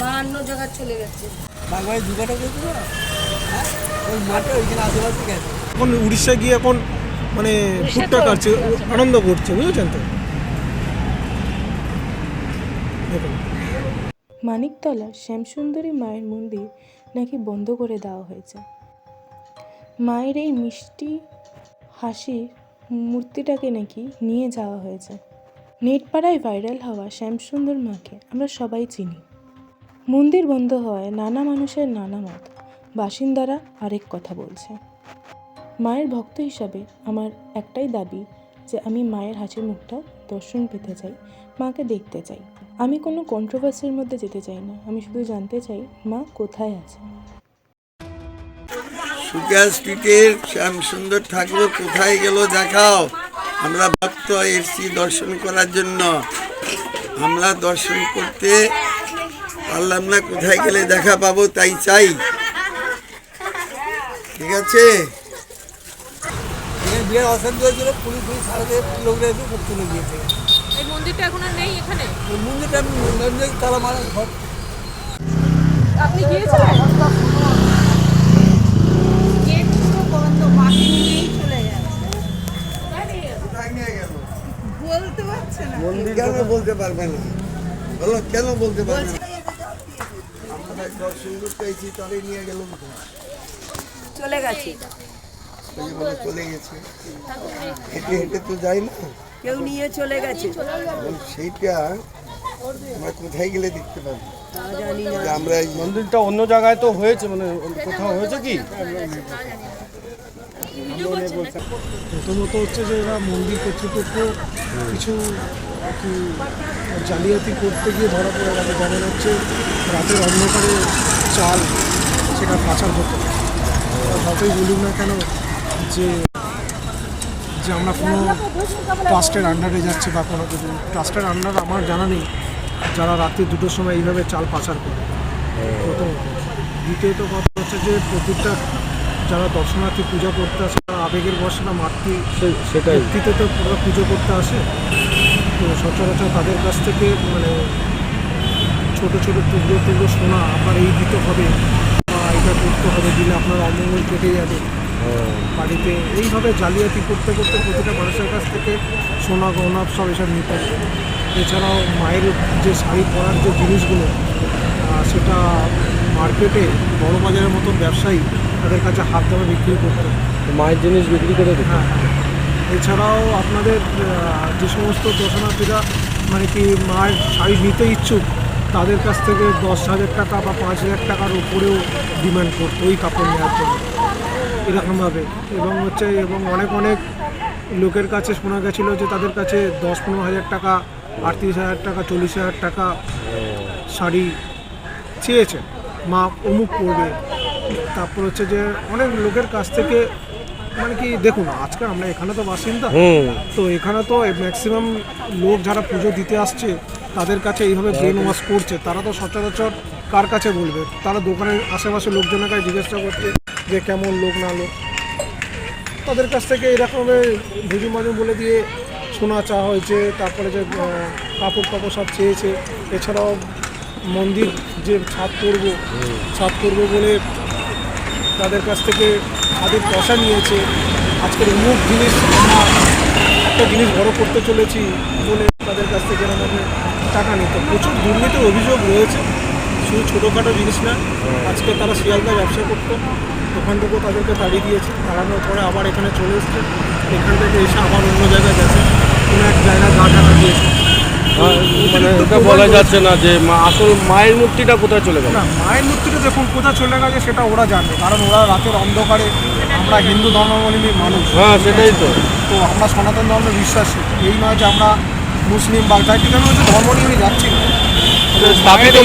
বাহান্ন জায়গায় চলে গেছে। বাগবাড়ি দুঘাটা গেছে না হ্যাঁ? ওই মাঠে ওইখানে আশেপাশে গেছে। এখন উড়িষ্যায় গিয়ে এখন মানে ফুটটা কাটছে আনন্দ করছে বুঝেছেন তো? দেখুন। মানিকতলার শ্যামসুন্দরী মায়ের মন্দির নাকি বন্ধ করে দেওয়া হয়েছে। মায়ের এই মিষ্টি হাসির মূর্তিটাকে নাকি নিয়ে যাওয়া হয়েছে। নেটপাড়ায় ভাইরাল হওয়া শ্যামসুন্দর মাকে আমরা সবাই চিনি। মন্দির বন্ধ হওয়ায় নানা মানুষের নানা মত। বাসিন্দারা আরেক কথা বলছে। মায়ের ভক্ত হিসাবে আমার একটাই দাবি যে আমি মায়ের হাসির মুখটা দর্শন পেতে চাই, মাকে দেখতে চাই। আমি কোনো কন্ট্রোভার্সির মধ্যে যেতে চাই না। আমি শুধু জানতে চাই মা কোথায় আছে। সুকিয়া স্ট্রিটের শ্যামসুন্দর ঠাকুর কোথায় গেল দেখাও। আমরা ভক্ত এসছি দর্শন করার জন্য। আমরা দর্শন করতে পারলাম না কোথায় গেলে দেখা পাবো তাই চাই। ঠিক আছে? বিয়ের অশান্তি হয়েছিল পুলিশ পুলিশ সারা দিয়ে লোকরা এসে সব তুলে দিয়েছে। এই মন্দিরটা এখন আর নেই এখানে? ওই মন্দিরটা আমি মন্দির তালা মারা ঘর। আপনি গিয়েছিলেন? গেট পুরো বন্ধ মাকে নিয়েই চলে যাচ্ছে কোথায় নিয়ে গেল বলতে পারছে না। কেন বলতে পারবে না? বলো কেন বলতে পারবে না? নিয়ে গেল চলে গেছে। বলে চলে গেছে। হেঁটে হেঁটে তো যাই না। কেউ নিয়ে চলে গেছে। সেইটা আমরা কোথায় গেলে দেখতে পাবো? তা জানি না। যে আমরা এই মন্দিরটা অন্য জায়গায় তো হয়েছে মানে কোথাও হয়েছে কি? প্রথমত হচ্ছে যে এরা মন্দির কর্তৃপক্ষ কিছু কি জালিয়াতি করতে গিয়ে ধরা পড়ে গেছে যেমন হচ্ছে রাতের অন্ধকারে চাল সেটা পাচার হতো। যতই বলুন না কেন যে যে আমরা কোনো ট্রাস্টের আন্ডারে যাচ্ছি বা কোনো কিছু। ট্রাস্টের আন্ডার আমার জানা নেই যারা রাত্রি দুটোর সময় এইভাবে চাল পাচার করে। প্রথমত দ্বিতীয়ত কথা হচ্ছে যে প্রতিটা যারা দর্শনার্থী পূজা করতে আসে তারা আবেগের বসে না মাতৃ সেটাই। ব্যক্তিতে তো পুজো করতে আসে। সচরাচর তাদের কাছ থেকে মানে ছোট ছোট টুকরো টুকরো সোনা আপনার এই দিতে হবে বা এটা করতে হবে দিলে আপনার অমঙ্গল কেটে যাবে বাড়িতে এইভাবে জালিয়াতি করতে করতে প্রতিটা মানুষের কাছ থেকে সোনা গহনা সব এসব নিতে। এছাড়াও মায়ের যে শাড়ি পরার যে জিনিসগুলো সেটা মার্কেটে বড় বাজারের মতন ব্যবসায়ী তাদের কাছে হাত দামে বিক্রি করতে হয়। মায়ের জিনিস বিক্রি করে দিত হ্যাঁ এছাড়াও আপনাদের যে সমস্ত দর্শনার্থীরা মানে কি মায়ের শাড়ি নিতে ইচ্ছুক, তাদের কাছ থেকে দশ হাজার টাকা বা পাঁচ হাজার টাকার উপরেও ডিমান্ড করতো ওই কাপড় নেওয়ার জন্য, এরকমভাবে। এবং হচ্ছে, এবং অনেক অনেক লোকের কাছে শোনা গেছিল যে তাদের কাছে দশ, পনেরো হাজার টাকা, আটত্রিশ হাজার টাকা, চল্লিশ হাজার টাকা শাড়ি চেয়েছে মা অমুক করবে তারপর হচ্ছে যে অনেক লোকের কাছ থেকে মানে কি দেখুন আজকে আমরা এখানে তো বাসিন্দা। তো এখানে তো ম্যাক্সিমাম লোক যারা পুজো দিতে আসছে তাদের কাছে এইভাবে ব্রেন ওয়াশ করছে। তারা তো সচরাচর কার কাছে বলবে? তারা দোকানের আশেপাশে লোকজনের কাছে জিজ্ঞাসা করছে যে কেমন লোক না লোক। তাদের কাছ থেকে এরকমভাবে ভুজু মাজু বলে দিয়ে সোনা চাওয়া হয়েছে তারপরে যে কাপড় কাপড় সব চেয়েছে। এছাড়াও মন্দির যে ছাদ করব ছাদ করব বলে তাদের কাছ থেকে তাদের পয়সা নিয়েছে। আজকের অমুক জিনিস আমরা একটা জিনিস বড় করতে চলেছি বলে তাদের কাছ থেকে আমাদের টাকা নিত প্রচুর দুর্নীতির অভিযোগ রয়েছে। শুধু ছোটোখাটো জিনিস না, আজকে তারা শিয়ালদা ব্যবসা করতো। ওখান থেকেও তাদেরকে তাড়িয়ে দিয়েছে। তাড়ানোর পরে আবার এখানে চলে এসছে। এখান থেকে এসে আবার অন্য জায়গায় গেছে। কোনো এক জায়গায় গা ঢাকা দিয়েছে। মানে এটা বলা যাচ্ছে না যে মা আসল মায়ের মূর্তিটা কোথায় চলে গেল? না মায়ের মূর্তিটা দেখুন কোথায় চলে গেছে সেটা ওরা জানবে কারণ ওরা রাতের অন্ধকারে আমরা হিন্দু ধর্মাবলম্বী মানুষ। হ্যাঁ সেটাই তো। তো আমরা সনাতন ধর্মে বিশ্বাসী। এই নয় যে আমরা মুসলিম বা যাই কি হচ্ছে ধর্ম নিয়ে যাচ্ছি না।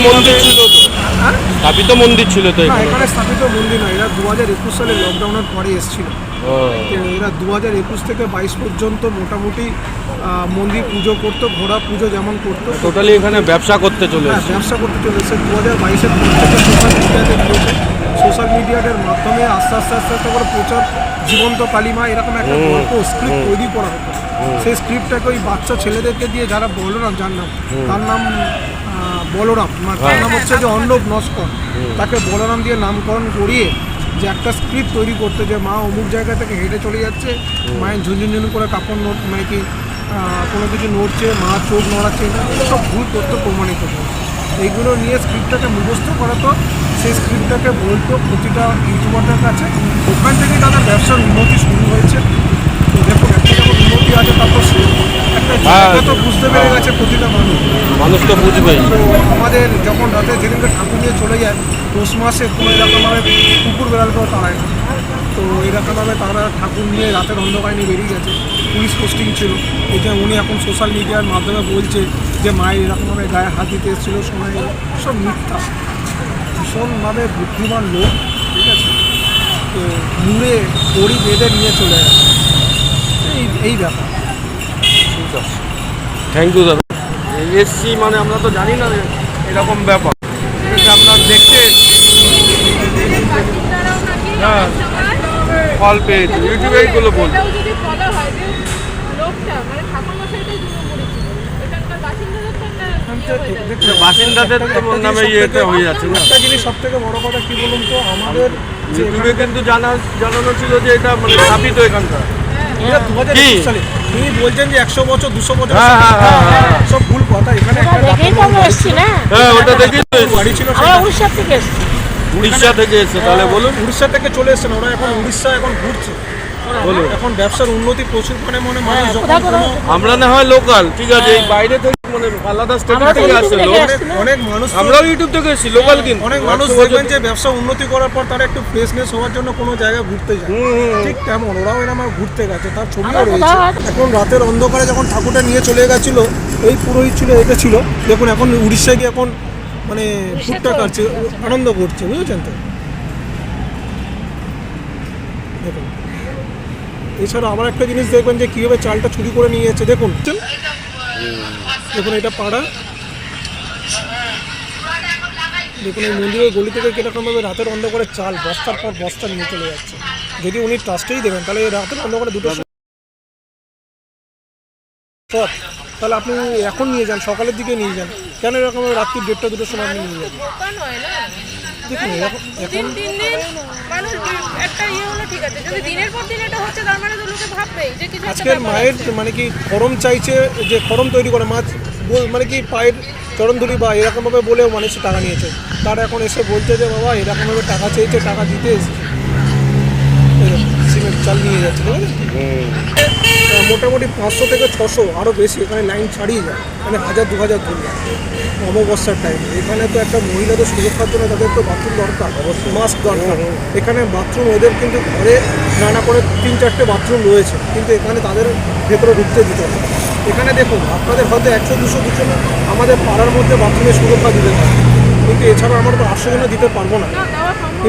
মন্দির ছিল তো। হ্যাঁ? স্থাপিত মন্দির ছিল তো না এখানে। স্থাপিত মন্দির নয় এরা দু হাজার একুশ সালে লকডাউনের পরে এসেছিল। এরা দু হাজার একুশ থেকে বাইশ পর্যন্ত মোটামুটি মন্দির পুজো করতো ঘোড়া পুজো যেমন করতো। টোটালি এখানে ব্যবসা করতে চলে হ্যাঁ ব্যবসা করতে চলেছে দু হাজার বাইশের থেকে সোশ্যাল মিডিয়াতে দিয়েছে সোশ্যাল মিডিয়াটার মাধ্যমে আস্তে আস্তে আস্তে আস্তে করে প্রচার জীবন্ত কালিমা এরকম একটা গল্প স্ক্রিপ্ট তৈরি করা হতো। সেই স্ক্রিপ্টটাকে ওই বাচ্চা ছেলেদেরকে দিয়ে যারা বলরাম যার নাম তার নাম বলরাম মানে তার নাম হচ্ছে যে অর্ণব নস্কর। তাকে বলরাম দিয়ে নামকরণ করিয়ে যে একটা স্ক্রিপ্ট তৈরি করতে যে মা অমুক জায়গা থেকে হেঁটে চলে যাচ্ছে মায়ের ঝুনঝুন করে কাপড় নোট মানে কি কোনো কিছু নড়ছে মা চোখ নড়াচ্ছে সব ভুল তথ্য প্রমাণিত হয় এইগুলো নিয়ে স্ক্রিপ্টটাকে মুখস্থ করাতো সেই স্ক্রিপ্টটাকে বলতো প্রতিটা ইউটিউবারদের কাছে। ওখান থেকেই তাদের ব্যবসার উন্নতি শুরু হয়েছে। তো দেখুন একটা যখন উন্নতি আছে তারপর একটা জায়গা তো বুঝতে পেরে গেছে প্রতিটা মানুষ। মানুষ তো বুঝবেই। আমাদের যখন রাতে যেদিনকে ঠাকুর নিয়ে চলে যায় পৌষ মাসে কোনো এরকমভাবে কুকুর বেড়াল বেড়ালকেও তাড়ায় না। তো এরকমভাবে তারা ঠাকুর নিয়ে রাতের অন্ধকার নিয়ে বেরিয়ে গেছে। পুলিশ পোস্টিং ছিল। এই যে উনি এখন সোশ্যাল মিডিয়ার মাধ্যমে বলছে যে মায়ের এরকমভাবে গায়ে হাত দিতে এসেছিল সময় সব মিথ্যা। ভীষণভাবে বুদ্ধিমান লোক ঠিক আছে? তো মুড়ে দড়ি বেঁধে নিয়ে চলে গেছে। এই এই ব্যাপার। ঠিক আছে। থ্যাংক ইউ দাদা। এসছি মানে আমরা তো জানি না এরকম ব্যাপার। আপনার দেখতে হ্যাঁ। ফল পেয়েছি। ইউটিউবে এইগুলো বল এটাও যদি বলা হয় যে লোকটা মানে ঠাকুর মশাইটাই জুড়ে পড়েছিল। এখানকার বাসিন্দাদের তো ইয়ে হয়ে তো নামে ইয়েতে হয়ে যাচ্ছে না। একটা জিনিস সব থেকে বড় কথা কি বলুন তো? আমাদের যে ইউটিউবে কিন্তু জানা জানানো ছিল যে এটা মানে স্থাপিত এখানকার। কি? তিনি বলছেন যে একশো বছর দুশো বছর। হ্যাঁ, হ্যাঁ, হ্যাঁ। সব ভুল কথা এখানে একটা দেখেই তো আমরা না? ওটা দেখি তো বাড়ি ছিল উড়িষ্যা থেকে এসছি। উড়িষ্যা থেকে এসছে তাহলে বলুন। উড়িষ্যা থেকে চলে এসেছেন ওরা। এখন উড়িষ্যা এখন ঘুরছে। বলুন। এখন ব্যবসার উন্নতি প্রচুর মানে মনে মানুষ আমরা না হয় লোকাল ঠিক আছে এই বাইরে থেকে মানে আলাদা স্টেট থেকে ইউটিউব আসছে থেকে লোক আসছি। অনেক- অনেক মানুষ আমরাও ইউটিউব থেকে এসেছি লোকাল কিন্তু। অনেক মানুষ দেখবেন যে ব্যবসা উন্নতি করার পর তারা একটু ফ্রেশনেস হওয়ার জন্য কোনো জায়গায় ঘুরতে যায়। ঠিক তেমন ওরাও এরকম ঘুরতে গেছে তার ছবিও রয়েছে। এখন রাতের অন্ধকারে যখন ঠাকুরটা নিয়ে চলে গেছিল এই পুরোহিত ছিল এটা ছিল। দেখুন এখন উড়িষ্যায় গিয়ে এখন মানে ভুট্টা কাটছে আনন্দ করছে বুঝেছেন তো? দেখুন। এছাড়া আবার একটা জিনিস দেখবেন যে কীভাবে চালটা চুরি করে নিয়ে যাচ্ছে। দেখুন দেখুন, এটা পাড়া। দেখুন, এই মন্দিরের গলি থেকে কীরকমভাবে রাতের অন্ধকারে চাল বস্তার পর বস্তা নিয়ে চলে যাচ্ছে। যদি উনি ট্রাস্টেই দেবেন, তাহলে রাতের অন্ধকারে দুটো পথ। তাহলে আপনি এখন নিয়ে যান, সকালের দিকে নিয়ে যান। কেন এরকম রাত্রি দেড়টা, দুটোর সময় আপনি নিয়ে যান? দেখুন এখন এখন দিন দিন দিন মানুষ একটা ইয়ে হলো ঠিক আছে। যদি দিনের পর দিন এটা হচ্ছে তার মানে তো লোকে ভাববেই যে কিছু আজকের মায়ের মানে কি খরম চাইছে যে খরম তৈরি করে মাছ বল- মানে কি পায়ের চরণ ধুলি বা এরকমভাবে বলেও মানুষ টাকা নিয়েছে। তারা এখন এসে বলছে যে বাবা এরকমভাবে টাকা চেয়েছে টাকা দিতে এসেছে। সিমেন্ট চাল নিয়ে যাচ্ছে ঠিক আছে? মোটামুটি পাঁচশো থেকে ছশো আরও বেশি এখানে লাইন ছাড়িয়ে যায়। মানে হাজার দু হাজার ধরে যায় অমাবস্যার টাইমে এখানে তো একটা মহিলাদের সুরক্ষার জন্য তাদের তো বাথরুম দরকার মাস্ক দরকার। এখানে বাথরুম ওদের কিন্তু ঘরে নানা করে তিন চারটে বাথরুম রয়েছে। কিন্তু এখানে তাদের ভেতরে ঢুকতে দিতে হবে এখানে দেখুন আপনাদের হয়তো একশো দুশো দুশো আমাদের পাড়ার মধ্যে বাথরুমের সুরক্ষা দিতে পারে কিন্তু এছাড়া আমরা তো আটশো জনে দিতে পারব না। না,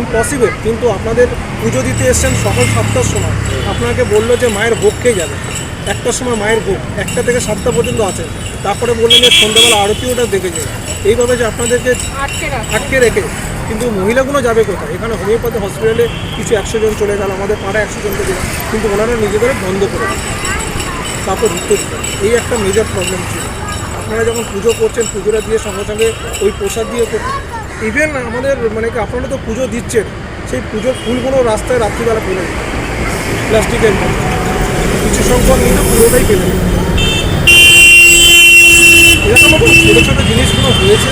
ইম্পসিবল কিন্তু আপনাদের পুজো দিতে এসছেন সকাল সাতটার সময়। আপনাকে বলল যে মায়ের ভোগ খেয়ে যাবে। একটার সময় মায়ের ভোগ একটা থেকে সাতটা পর্যন্ত আছে। তারপরে বললেন যে সন্ধ্যাবেলা আরতি ওটা দেখে যাবে এইভাবে যে আপনাদেরকে আটকে রাখ। আটকে রেখে কিন্তু মহিলাগুলো যাবে কোথায়? এখানে হোমিওপ্যাথি হসপিটালে কিছু একশো জন চলে গেল আমাদের পাড়া একশো জনকে দিলাম কিন্তু ওনারা নিজেদের বন্ধ করে দিল। তারপর ঢুকতে দিল এই একটা মেজর প্রবলেম ছিল। আপনারা যখন পুজো করছেন পুজোটা দিয়ে সঙ্গে সঙ্গে ওই প্রসাদ দিয়ে ইভেন আমাদের মানে কি আপনারা তো পুজো দিচ্ছেন সেই পুজোর ফুলগুলো রাস্তায় রাত্রিবেলা ফেলে প্লাস্টিকের মধ্যে। কিছু সংখ্যক কিন্তু পুরোটাই দিন এরকম ছোটো ছোটো জিনিসগুলো হয়েছে।